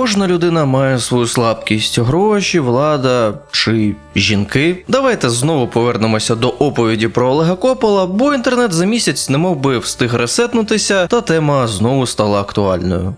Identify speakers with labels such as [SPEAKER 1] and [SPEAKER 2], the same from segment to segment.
[SPEAKER 1] Кожна людина має свою слабкість: гроші, влада чи жінки. Давайте знову повернемося до оповіді про Олега Копола, бо інтернет за місяць не мов би встиг ресетнутися, та тема знову стала актуальною.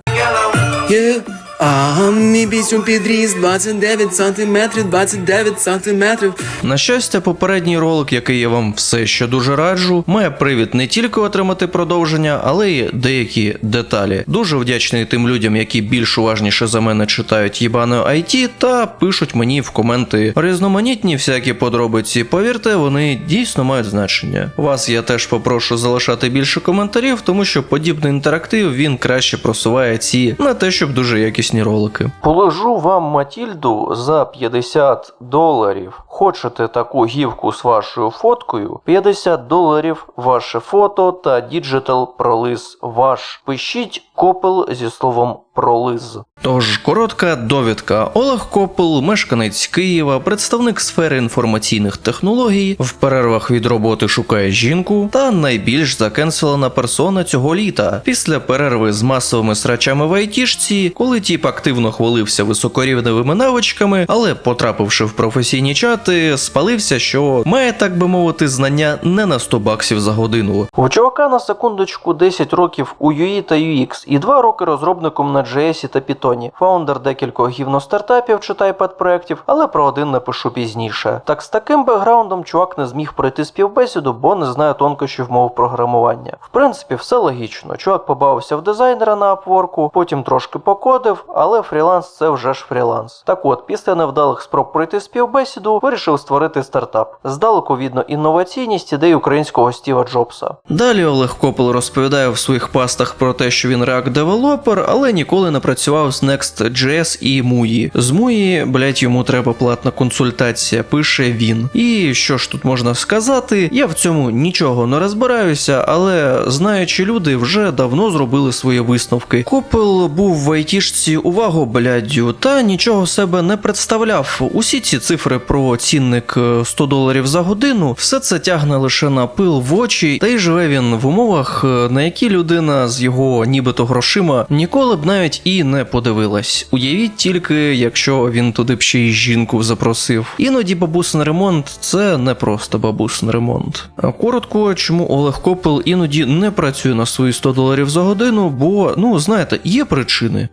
[SPEAKER 2] Yeah. А мій бісюм підріс 29 сантиметрів, 29 сантиметрів.
[SPEAKER 1] На щастя, попередній ролик, який я вам все ще дуже раджу, має привід не тільки отримати продовження, але й деякі деталі. Дуже вдячний тим людям, які більш уважніше за мене читають їбане IT та пишуть мені в коменти різноманітні всякі подробиці. Повірте, вони дійсно мають значення. Вас я теж попрошу залишати більше коментарів, тому що подібний інтерактив він краще просуває ці не те, щоб дуже якісні ролики. Положу вам Матільду за 50 доларів. Хочете таку гівку з вашою фоткою? 50 доларів ваше фото та діджитал пролис ваш. Пишіть копел зі словом пролиз. Тож коротка довідка. Олег Копел, мешканець Києва, представник сфери інформаційних технологій, в перервах від роботи шукає жінку та найбільш закенселена персона цього літа. Після перерви з масовими срачами в айтішці, коли тіп активно хвалився високорівневими навичками, але потрапивши в професійні чати, спалився, що має, так би мовити, знання не на 100 баксів за годину. У чувака на секундочку 10 років у UI та UX і 2 роки розробником на JS та Python. Фаундер декількох гівностартапів чи тайпад-проєктів, але про один напишу пізніше. Так з таким бекграундом чувак не зміг пройти співбесіду, бо не знає тонкощів мов програмування. В принципі, все логічно. Чувак побавився в дизайнера на Upwork, потім трошки покодив, але фріланс це вже ж фріланс. Так от, після невдалих спроб пройти співбесіду, вирішив створити стартап. Здалеку видно інноваційність ідей українського Стіва Джобса. Далі Олег Копел розповідає в своїх пастах про те, що він React девелопер, але ніколи не працював з Next.js і MUI. З MUI, блять, йому треба платна консультація, пише він. І що ж тут можна сказати? Я в цьому нічого не розбираюся, але знаючи люди вже давно зробили свої висновки. Копел був в айтішці увагу бляддю, та нічого себе не представляв. Усі ці цифри про цінник е, 100 доларів за годину, все це тягне лише на пил в очі, та й живе він в умовах, е, на які людина з його нібито грошима ніколи б навіть і не подивилась. Уявіть тільки, якщо він туди б ще й жінку запросив. Іноді бабусин ремонт це не просто бабусин ремонт. Коротко, чому Олег Копел іноді не працює на свої 100 доларів за годину, бо ну знаєте, є причини.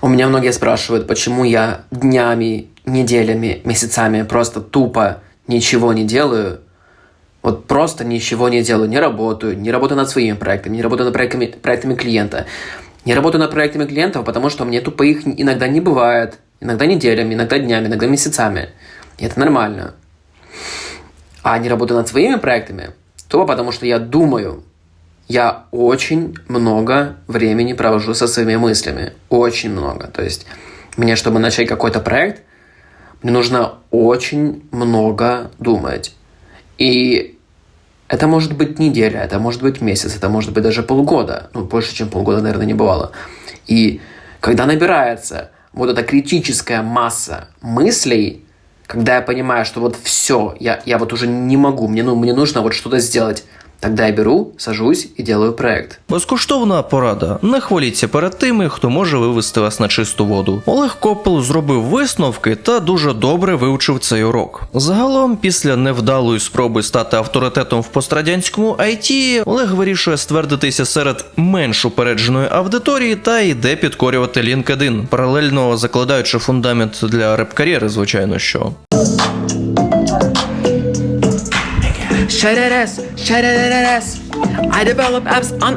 [SPEAKER 2] У меня многие спрашивают, почему я днями, неделями, месяцами просто тупо ничего не делаю. Вот просто ничего не делаю, не работаю, не работаю над своими проектами, не работаю над проектами, проектами клиента. Не работаю над проектами клиентов, потому что мне тупо их иногда не бывает. Иногда неделями, иногда днями, иногда месяцами. И это нормально. А не работаю над своими проектами, тупо потому что я думаю, я очень много времени провожу со своими мыслями. Очень много. То есть мне, чтобы начать какой-то проект, мне нужно очень много думать. И это может быть неделя, это может быть месяц, это может быть даже полгода. Ну, больше, чем полгода, наверное, не бывало. И когда набирается вот эта критическая масса мыслей, когда я понимаю, что вот все, я, я вот уже не могу, мне, ну, мне нужно вот что-то сделать, тогда я беру, сажусь и делаю проект.
[SPEAKER 1] Безкоштовна порада. Не хваліться перед тими, хто може вивести вас на чисту воду. Олег Копел зробив висновки та дуже добре вивчив цей урок. Загалом, після невдалої спроби стати авторитетом в пострадянському IT, Олег вирішує ствердитися серед менш упередженої аудиторії та йде підкорювати LinkedIn, паралельно закладаючи фундамент для реп-кар'єри, звичайно що.
[SPEAKER 2] Şereres, şerereres. I develop apps on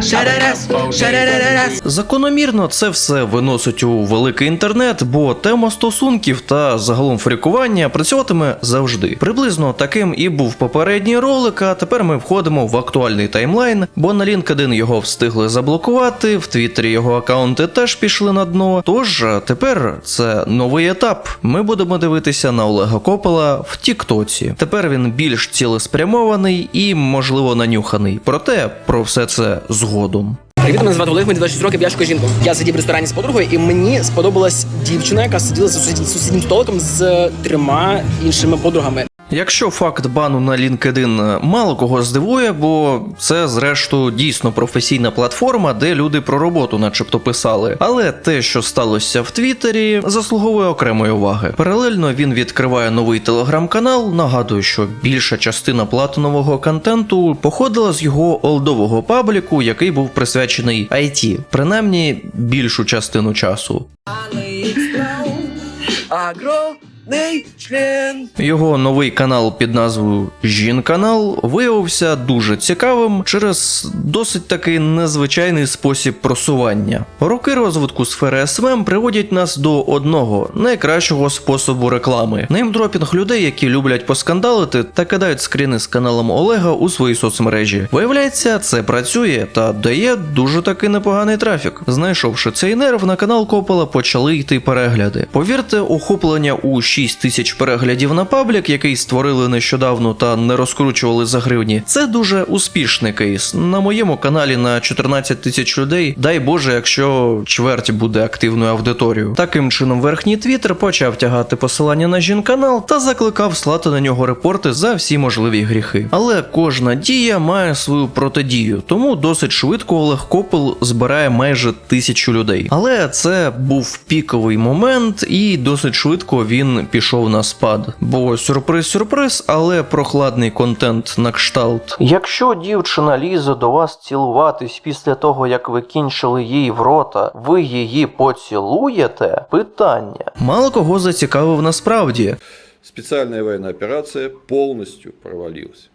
[SPEAKER 2] shadadas.
[SPEAKER 1] Закономірно це все виносить у великий інтернет, бо тема стосунків та загалом фрікування працюватиме завжди. Приблизно таким і був попередній ролик. А тепер ми входимо в актуальний таймлайн, бо на LinkedIn його встигли заблокувати, в Твіттері його аккаунти теж пішли на дно. Тож тепер це новий етап. Ми будемо дивитися на Олега Копела в Тіктоці. Тепер він більш цілеспрямований і, можливо, нанюханий. Проте про все це згодом.
[SPEAKER 3] Привіт, мене звати Олег, мені 26 років, я шукаю жінку. Я сидів в ресторані з подругою, і мені сподобалась дівчина, яка сиділа за сусіднім столиком з трьома іншими подругами.
[SPEAKER 1] Якщо факт бану на LinkedIn мало кого здивує, бо це зрештою дійсно професійна платформа, де люди про роботу, начебто, писали. Але те, що сталося в Твіттері, заслуговує окремої уваги. Паралельно він відкриває новий телеграм-канал. Нагадую, що більша частина платинового контенту походила з його олдового пабліку, який був присвячений IT, принаймні більшу частину часу.
[SPEAKER 3] Огромный член.
[SPEAKER 1] Його новий канал під назвою Жін-канал виявився дуже цікавим через досить таки незвичайний спосіб просування. Роки розвитку сфери СММ приводять нас до одного найкращого способу реклами: неймдропінг людей, які люблять поскандалити та кидають скріни з каналом Олега у свої соцмережі. Виявляється, це працює та дає дуже таки непоганий трафік. Знайшовши цей нерв, на канал Копола почали йти перегляди. Повірте, охоплення у 6 тисяч переглядів на паблік, який створили нещодавно та не розкручували за гривні. Це дуже успішний кейс. На моєму каналі на 14 тисяч людей. Дай Боже, якщо чверть буде активною аудиторією. Таким чином, верхній твіттер почав тягати посилання на жін-канал та закликав слати на нього репорти за всі можливі гріхи. Але кожна дія має свою протидію, тому досить швидко Олег Копел збирає майже тисячу людей. Але це був піковий момент, і досить швидко він пішов на спад. Бо сюрприз-сюрприз, але прохладний контент на кшталт. Якщо дівчина лізе до вас цілуватись після того, як ви кінчили їй в рота, ви її поцілуєте? Питання. Мало кого зацікавив насправді.
[SPEAKER 4] Специальная военная операция полностью провалилась.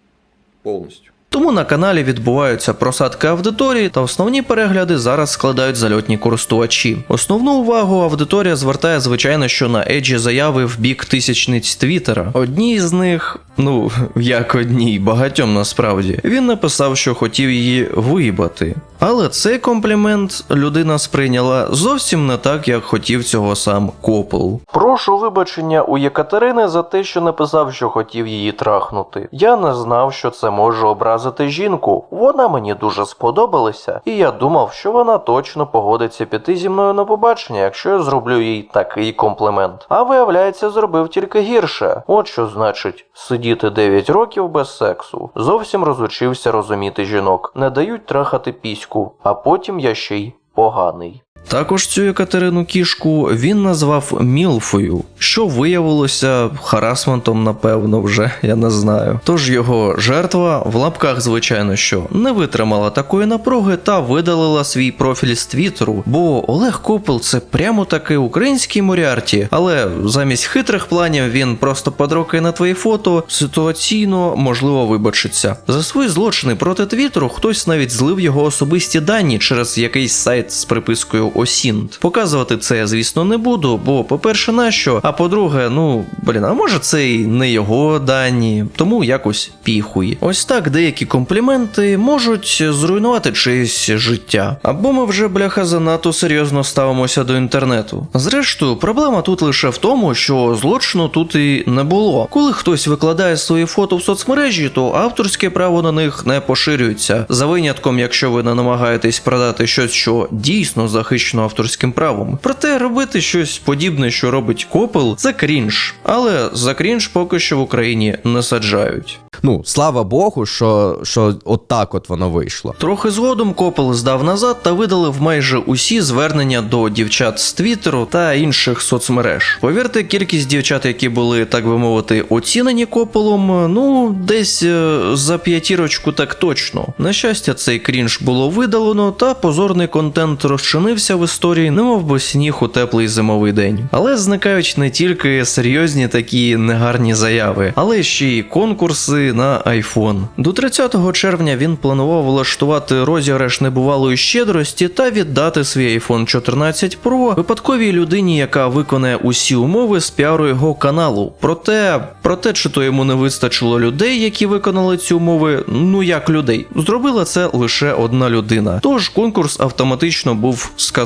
[SPEAKER 4] Полностью.
[SPEAKER 1] Тому на каналі відбуваються просадки аудиторії, та основні перегляди зараз складають зальотні користувачі. Основну увагу аудиторія звертає, звичайно, що на еджі заяви в бік тисячниць Твіттера. Одній з них, ну як одній, багатьом насправді, він написав, що хотів її виїбати. Але цей комплімент людина сприйняла зовсім не так, як хотів цього сам Копел. Прошу вибачення у Єкатерини за те, що написав, що хотів її трахнути. Я не знав, що це може образити жінку. Вона мені дуже сподобалася, і я думав, що вона точно погодиться піти зі мною на побачення, якщо я зроблю їй такий комплімент. А виявляється, зробив тільки гірше. От що значить сидіти 9 років без сексу. Зовсім розучився розуміти жінок. Не дають трахати піську, а потім я ще й поганий. Також цю Екатерину кішку він назвав Мілфою, що виявилося харасментом, напевно, вже я не знаю. Тож його жертва в лапках, звичайно, що не витримала такої напруги та видалила свій профіль з Твіттеру, бо Олег Копел це прямо таки український Моріарті, але замість хитрих планів він просто подрокає на твої фото, ситуаційно можливо вибачиться. За свої злочини проти Твіттеру хтось навіть злив його особисті дані через якийсь сайт з припискою Осінт. Показувати це звісно, не буду, бо, по-перше, нащо, а по-друге, ну блін, а може це і не його дані, тому якось піхуй. Ось так деякі компліменти можуть зруйнувати чиєсь життя. Або ми вже бляха занадто серйозно ставимося до інтернету. Зрештою, проблема тут лише в тому, що злочину тут і не було. Коли хтось викладає свої фото в соцмережі, то авторське право на них не поширюється. За винятком, якщо ви не намагаєтесь продати щось, що дійсно захищено авторським правом. Проте робити щось подібне, що робить Копел, це крінж. Але за крінж поки що в Україні не саджають.
[SPEAKER 5] Ну, слава Богу, що, що от так от воно вийшло.
[SPEAKER 1] Трохи згодом Копел здав назад та видалив майже усі звернення до дівчат з Твіттеру та інших соцмереж. Повірте, кількість дівчат, які були, так би мовити, оцінені Копелом, ну десь е, за п'ятірочку так точно. На щастя, цей крінж було видалено, та позорний контент розчинився в історії, немов би сніг у теплий зимовий день. Але зникають не тільки серйозні такі негарні заяви, але ще й конкурси на iPhone. До 30 червня він планував влаштувати розіграш небувалої щедрості та віддати свій iPhone 14 Pro випадковій людині, яка виконає усі умови з піару його каналу. Проте, проте, чи то йому не вистачило людей, які виконали ці умови, ну як людей, зробила це лише одна людина. Тож конкурс автоматично був скасований.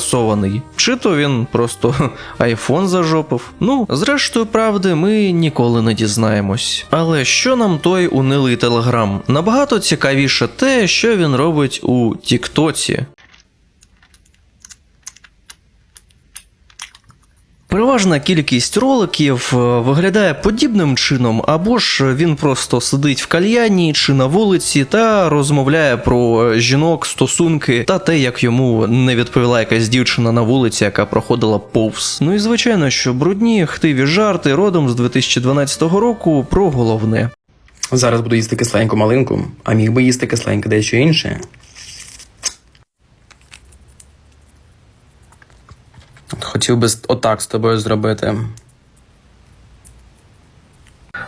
[SPEAKER 1] Чи то він просто iPhone зажопив. Ну, зрештою, правди, ми ніколи не дізнаємось. Але що нам той унилий телеграм? Набагато цікавіше те, що він робить у Тіктоці. Переважна кількість роликів е, виглядає подібним чином, або ж він просто сидить в кальяні чи на вулиці та розмовляє про е, жінок, стосунки та те, як йому не відповіла якась дівчина на вулиці, яка проходила повз. Ну і звичайно, що брудні хтиві жарти родом з 2012 року про головне.
[SPEAKER 3] Зараз буду їсти кисленьку малинку, а міг би їсти кисленьке дещо інше. Хотів би отак з тобою зробити.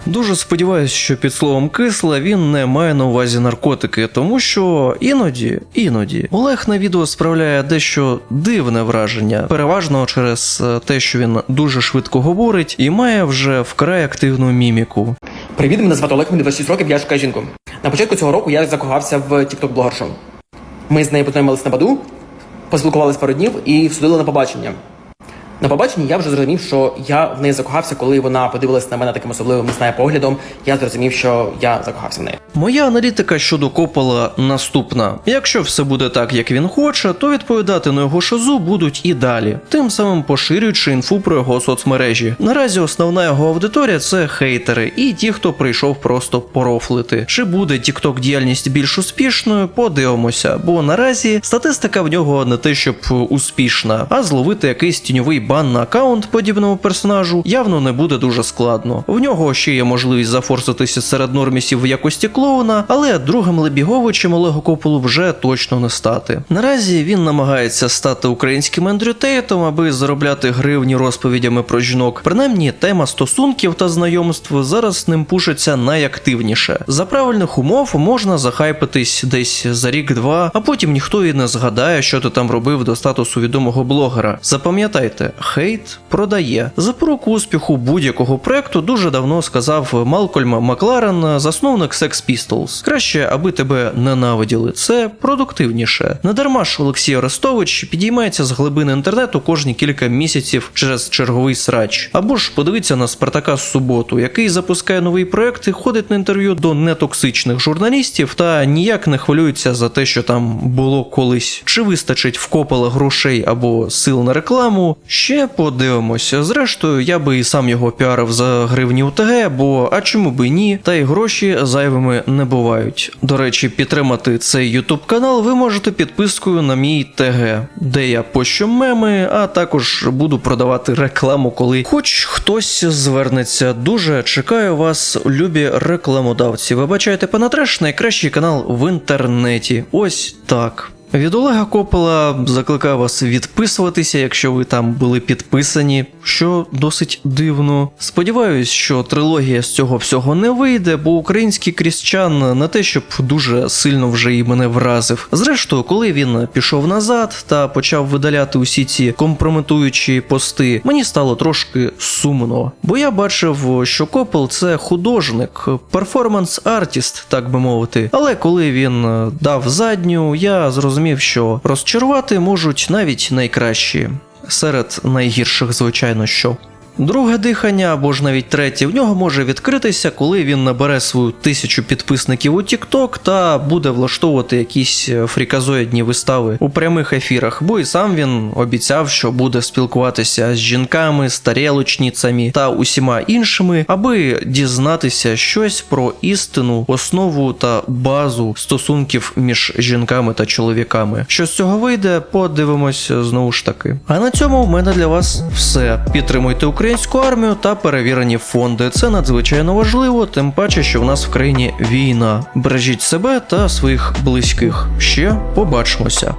[SPEAKER 1] Дуже сподіваюся, що під словом кисла він не має на увазі наркотики, тому що іноді, іноді Олег на відео справляє дещо дивне враження, переважно через е, те, що він дуже швидко говорить і має вже вкрай активну міміку.
[SPEAKER 3] Привіт, мене звати Олег, мені 26 років, я шукаю жінку. На початку цього року я закохався в TikTok блогершу. Ми з нею познайомились на баду, поспілкувалися пару днів і всудили на побачення. На побаченні я вже зрозумів, що я в неї закохався, коли вона подивилась на мене таким особливим не знаю, поглядом. Я зрозумів, що я закохався в неї.
[SPEAKER 1] Моя аналітика щодо Копола наступна: якщо все буде так, як він хоче, то відповідати на його шизу будуть і далі, тим самим поширюючи інфу про його соцмережі. Наразі основна його аудиторія це хейтери і ті, хто прийшов просто порофлити. Чи буде TikTok діяльність більш успішною? Подивимося, бо наразі статистика в нього не те, щоб успішна, а зловити якийсь тіньовий бан на аккаунт подібному персонажу явно не буде дуже складно. В нього ще є можливість зафорситися серед нормісів в якості клоуна, але другим Лебіговичем Олегу Кополу вже точно не стати. Наразі він намагається стати українським Ендрю Тейтом, аби заробляти гривні розповідями про жінок. Принаймні, тема стосунків та знайомств зараз ним пушиться найактивніше. За правильних умов можна захайпитись десь за рік-два, а потім ніхто і не згадає, що ти там робив до статусу відомого блогера. Запам'ятайте, хейт продає. Запоруку успіху будь-якого проекту дуже давно сказав Малкольм Макларен, засновник Sex Pistols. Краще, аби тебе ненавиділи. Це продуктивніше. Недарма ж Олексій Арестович підіймається з глибини інтернету кожні кілька місяців через черговий срач. Або ж подивіться на Спартака з суботу, який запускає новий проект і ходить на інтерв'ю до нетоксичних журналістів та ніяк не хвилюється за те, що там було колись. Чи вистачить вкопала грошей або сил на рекламу? Ще подивимося. Зрештою, я би і сам його піарив за гривні УТГ, бо а чому би ні? Та й гроші зайвими не бувають. До речі, підтримати цей YouTube канал ви можете підпискою на мій ТГ, де я пощу меми, а також буду продавати рекламу, коли хоч хтось звернеться. Дуже чекаю вас, любі рекламодавці. Вибачайте, панатреш найкращий канал в інтернеті. Ось так. Від Олега Копола закликаю вас відписуватися, якщо ви там були підписані, що досить дивно. Сподіваюсь, що трилогія з цього всього не вийде, бо український крістчан не те, щоб дуже сильно вже і мене вразив. Зрештою, коли він пішов назад та почав видаляти усі ці компрометуючі пости, мені стало трошки сумно, бо я бачив, що Копел це художник, перформанс-артіст, так би мовити. Але коли він дав задню, я зрозумів, що розчарувати можуть навіть найкращі. Серед найгірших, звичайно, що. Друге дихання або ж навіть третє в нього може відкритися, коли він набере свою тисячу підписників у TikTok та буде влаштовувати якісь е, фріказоїдні вистави у прямих ефірах, бо і сам він обіцяв, що буде спілкуватися з жінками, старілочницями та усіма іншими, аби дізнатися щось про істину, основу та базу стосунків між жінками та чоловіками. Що з цього вийде, подивимось знову ж таки. А на цьому в мене для вас все. Підтримуйте українську армію та перевірені фонди. Це надзвичайно важливо, тим паче, що в нас в країні війна. Бережіть себе та своїх близьких. Ще побачимося.